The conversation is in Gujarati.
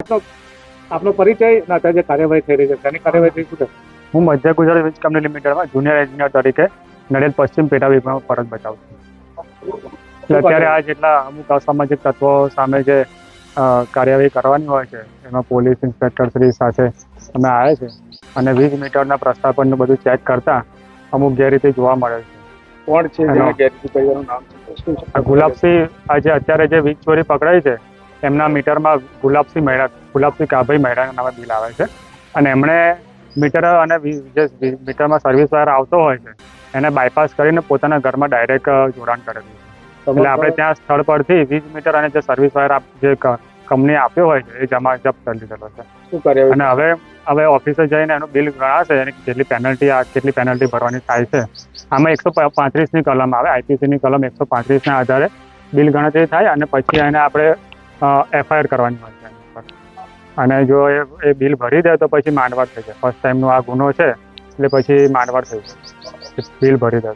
આપનો પરિચય ના અત્યારે જે કાર્યવાહી થઈ રહી છે તેની કાર્યવાહી થઈ શું છે? હું મધ્ય ગુજરાત વીજ કંપની લિમિટેડમાં જુનિયર એન્જિનિયર તરીકે નડિયાદ પશ્ચિમ પેટા વિભાગમાં ફરજ બજાવું છું. એટલે અત્યારે આ જેટલા અમુક અસામાજિક તત્વો સામે જે કાર્યવાહી કરવાની હોય છે એમાં પોલીસ ઇન્સ્પેક્ટર શ્રી સાથે અમે આવ્યા છે અને વીજ મીટરના પ્રસ્થાપનનું બધું ચેક કરતા અમુક ગેરરીતિ જોવા મળે છે. કોણ છે ગુલાબસિંહ આજે અત્યારે જે વીજ ચોરી પકડાઈ છે એમના મીટરમાં ગુલાબસિંહ મહેરા ગુલાબસિંહ કાભાઈ મહેરાના નામે બિલ આવે છે. અને એમણે મીટર અને જે મીટરમાં સર્વિસ વાયર આવતો હોય છે એને બાયપાસ કરીને પોતાના ઘરમાં ડાયરેક્ટ જોડાણ કરેલું છે. એટલે આપણે ત્યાં સ્થળ પરથી વીજ મીટર અને જે સર્વિસ વાયર જે કંપની આપ્યો હોય છે એ જમા જપ્ત કરી લીધેલો છે. શું કરે અને હવે હવે ઓફિસે જઈને એનું બિલ ગણાશે એની કેટલી પેનલ્ટી આ કેટલી પેનલ્ટી ભરવાની થાય છે. આમાં એકસો પાંત્રીસની કલમ આવે આઈપીસીની કલમ એકસો પાંત્રીસના આધારે બિલ ગણતરી થાય અને પછી એને આપણે એફઆઈઆર કરવાની હોય છે અને જો એ એ બિલ ભરી દે તો પછી માંડવાડ થઈ જાય. ફર્સ્ટ ટાઈમનો આ ગુનો છે, એટલે પછી માંડવાડ થઈ જાય. બિલ ભરી દે.